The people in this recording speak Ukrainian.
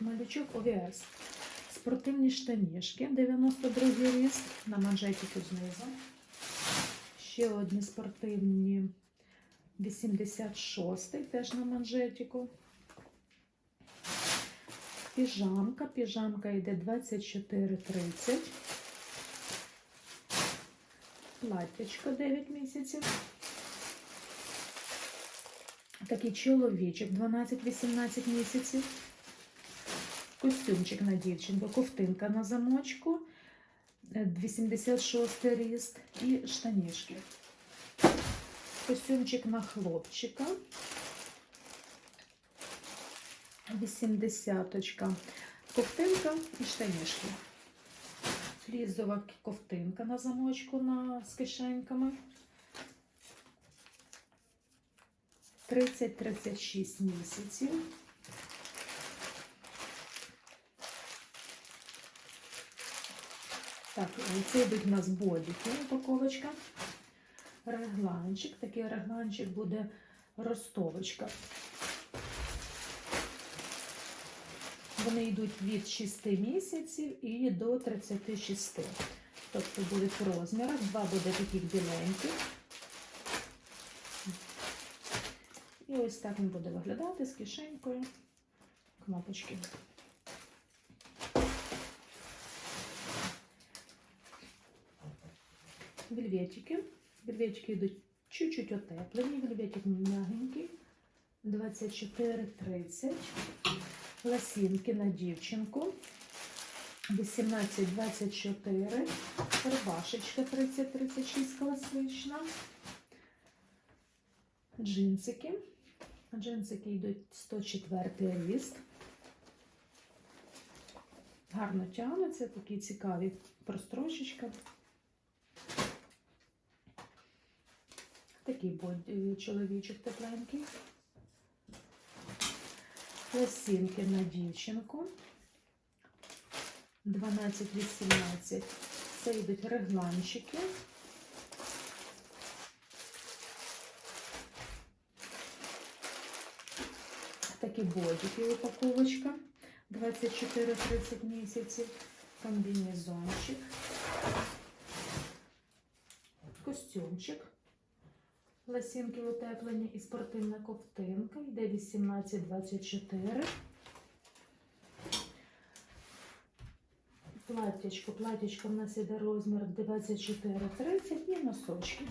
Малючок ОВС. Спортивні штанішки 92 ріст на манжетику знизу. Ще одні спортивні 86 теж на манжетику. Піжамка. Піжамка йде 24,30. Платтячко 9 місяців. Такий чоловічок 12-18 місяців. Костюмчик на дівчинку, ковтинка на замочку, е, 86 ріст і штанішки. Костюмчик на хлопчика. 80 ковтинка і штанішки. Флізова ковтинка на замочку на, з кишеньками. 30-36 місяців. Так, це йдуть у нас бодіки, упаковочка. Регланчик. Такий регланчик буде ростовочка. Вони йдуть від 6 місяців і до 36. Тобто будуть в розмірах. Два буде таких біленьких. І ось так він буде виглядати з кишенькою. Кнопочки. Вельветики. Вельветики йдуть чуть-чуть отеплені. Вельветик м'ягенький. 24,30. Лосінки на дівчинку. 18-24. Рубашечка 30-36 класична. Джинсики. Джинсики йдуть 104 ріст. Гарно тягнуться, такі цікаві прострочечка. Такий чоловічок тепленький. Лосінки на дівчинку. 12-18. Це йдуть регланчики. Такі бодики упаковочка. 24-30 місяців. Комбінезончик. Костюмчик. Лосінки утеплені і спортивна ковтинка. Йде 18-24. Платтячко. Платтячко в нас іде розмір 24-30 і носочки.